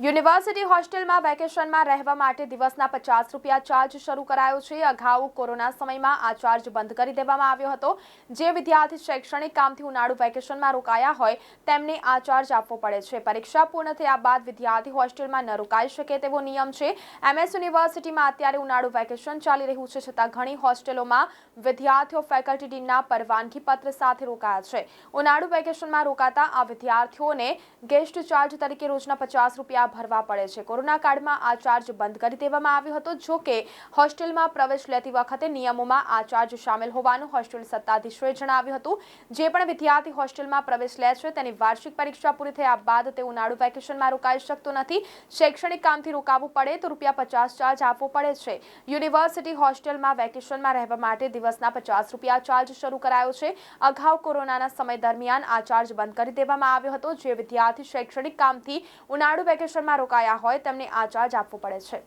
University હોસ્ટેલમાં વેકેશનમાં રહેવા માટે દિવસના પચાસ રૂપિયા ચાર્જ શરૂ કરાયો છે. અગાઉ કોરોના સમયમાં આ ચાર્જ બંધ કરી દેવામાં આવ્યો હતો. જે વિદ્યાર્થી શૈક્ષણિક કામથી ઉનાળુ વેકેશનમાં રોકાયા હોય, તેમને આ ચાર્જ આપવો પડે છે. પરીક્ષા પૂર્ણ થયા બાદ વિદ્યાર્થી હોસ્ટેલમાં ન રોકાઈ શકે તેવો નિયમ છે. એમએસ યુનિવર્સિટીમાં અત્યારે ઉનાળુ વેકેશન ચાલી રહ્યું છે, છતાં ઘણી હોસ્ટેલોમાં વિદ્યાર્થીઓ ફેકલ્ટી ડીનના પરવાનગી પત્ર સાથે રોકાયા છે. ઉનાળુ વેકેશનમાં રોકાતા આ વિદ્યાર્થીઓને ગેસ્ટ ચાર્જ તરીકે રોજના પચાસ રૂપિયા ભરવા પડે છે. કોરોના કાળમાં આ ચાર્જ બંધ કરી દેવામાં આવ્યો હતો. જો કે, હોસ્ટેલમાં પ્રવેશ લેતી વખતે નિયમોમાં આ ચાર્જ સામેલ હોવાનું હોસ્ટેલ સત્તાધીશોએ જણાવ્યું હતું. જે પણ વિદ્યાર્થી હોસ્ટેલમાં પ્રવેશ લે છે, તેની વાર્ષિક પરીક્ષા પૂરી થયા બાદ તે ઉનાળુ વેકેશનમાં રોકાઈ શકતો નથી. શૈક્ષણિક કામથી રોકાવવું પડે તો રૂપિયા પચાસ ચાર્જ આપવો પડે છે. યુનિવર્સિટી હોસ્ટેલમાં વેકેશનમાં રહેવા માટે દિવસના પચાસ રૂપિયા ચાર્જ શરૂ કરાયો છે. અગાઉ કોરોનાના સમય દરમિયાન આ ચાર્જ બંધ કરી દેવામાં આવ્યો હતો. જે વિદ્યાર્થી શૈક્ષણિક કામથી ઉનાળુ વેકેશનમાં રોકાયા હોય તેમને આ ચાર્જ આપવો પડે છે.